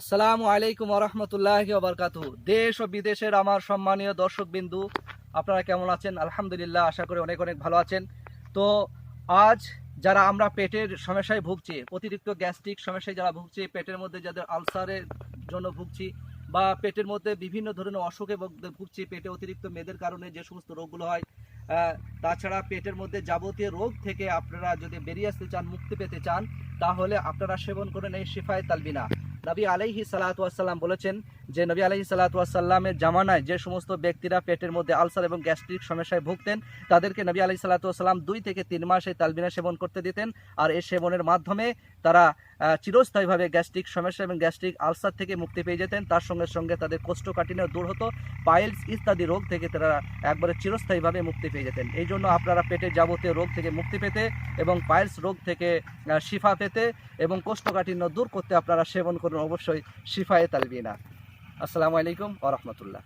আসসালামু আলাইকুম রহমতুল্লাহ বারকাতু দেশ ও বিদেশের আমার সম্মানীয় দর্শক বিন্দু আপনারা কেমন আছেন? আলহামদুলিল্লাহ, আশা করি অনেক অনেক ভালো আছেন। তো আজ যারা আমরা পেটের সমস্যায় ভুগছি, অতিরিক্ত গ্যাস্ট্রিক সমস্যায় যারা ভুগছি, পেটের মধ্যে যাদের আলসারের জন্য ভুগছি বা পেটের মধ্যে বিভিন্ন ধরনের অসুখে ভুগছি, পেটে অতিরিক্ত মেদের কারণে যে সমস্ত রোগগুলো হয় তাছাড়া পেটের মধ্যে যাবতীয় রোগ থেকে আপনারা যদি বেরিয়ে আসতে চান, মুক্তি পেতে চান, তাহলে আপনারা সেবন করেন এই শিফায় তালবিনা। নবী আলাইহি সালাতাম বলেছেন যে নবী আলাইহি সালাতামের জামানায় যে সমস্ত ব্যক্তিরা পেটের মধ্যে আলসার এবং গ্যাস্ট্রিক সমস্যায় ভুগতেন, তাদেরকে নবী আলাইহি সালাতাম দুই থেকে তিন মাস এই তালবিনা সেবন করতে দিতেন আর এই সেবনের মাধ্যমে তারা চিরস্থায়ীভাবে গ্যাস্ট্রিক সমস্যা এবং গ্যাস্ট্রিক আলসার থেকে মুক্তি পেয়ে যেতেন। তার সঙ্গে সঙ্গে তাদের কোষ্ঠকাঠিন্য দূর হতো, পাইলস ইত্যাদি রোগ থেকে তারা একবারে চিরস্থায়ীভাবে মুক্তি পেয়ে যেতেন। এই জন্য আপনারা পেটের যাবতীয় রোগ থেকে মুক্তি পেতে এবং পাইলস রোগ থেকে শিফা পেতে এবং কোষ্ঠকাঠিন্য দূর করতে আপনারা সেবন করুন, অবশ্যই শিফায়ে তালবিনা। আসসালামু আলাইকুম রাহমাতুল্লাহ।